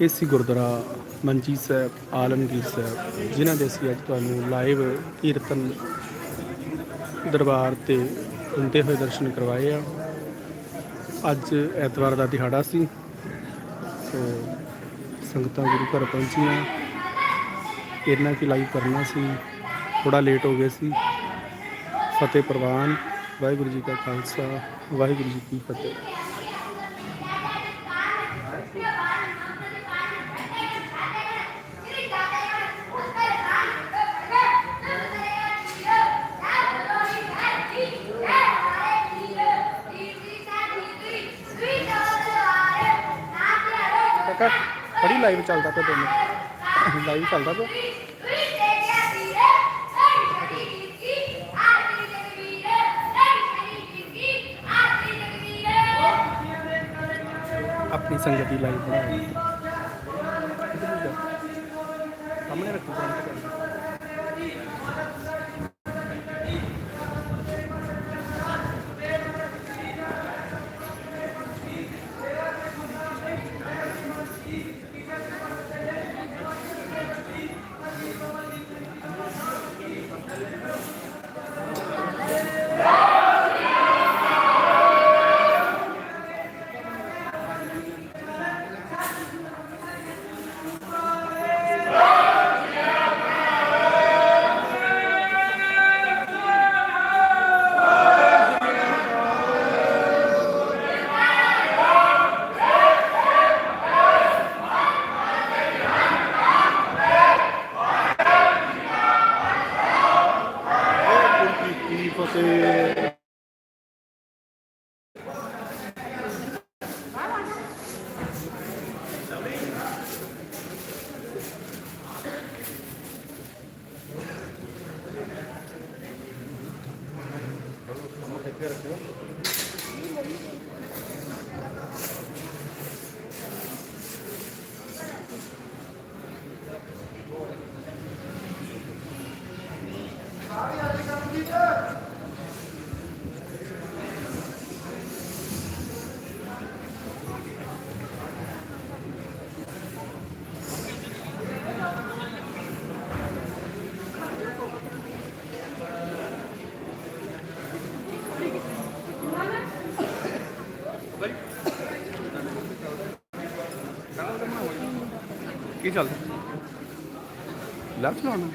ਇਹ ਸੀ ਗੁਰਦੁਆਰਾ ਮੰਜੀ ਸਾਹਿਬ, ਆਲਮਗੀਰ ਸਾਹਿਬ, ਜਿਨ੍ਹਾਂ ਦੇ ਅਸੀਂ ਅੱਜ ਤੁਹਾਨੂੰ ਲਾਈਵ ਕੀਰਤਨ ਦਰਬਾਰ ਤੇ ਹੁੰਦੇ ਹੋਏ ਦਰਸ਼ਨ ਕਰਵਾਏ ਆ। ਅੱਜ ਐਤਵਾਰ ਦਾ ਦਿਹਾੜਾ ਸੀ ਸੋ ਸੰਗਤਾਂ ਗੁਰੂ ਘਰ ਪਹੁੰਚੀਆਂ। ਇਹਨਾਂ ਕੀ ਲਾਈਵ ਕਰਨਾ ਸੀ ਥੋੜਾ ਲੇਟ ਹੋ ਗਏ ਸੀ। ਫਤਿਹ ਪ੍ਰਵਾਨ, ਵਾਹਿਗੁਰੂ ਜੀ ਕਾ ਖਾਲਸਾ, ਵਾਹਿਗੁਰੂ ਜੀ ਕੀ ਫਤਿਹ। ਕਾਕਾ ਬੜੀ ਲਾਈਵ ਚੱਲਦਾ ਪਿਆ ਦੋਨੋਂ ਲਾਈਵ ਚੱਲਦਾ ਪਿਆ ਆਪਣੀ ਸੰਗਤ ਦੀ ਲਾਈਵ ਬਣਾਈ ਸਾਹਮਣੇ 세. Gracias. ਕੀ ਚੱਲਦਾ? ਲੈਫਟ ਲਾਉਣਾ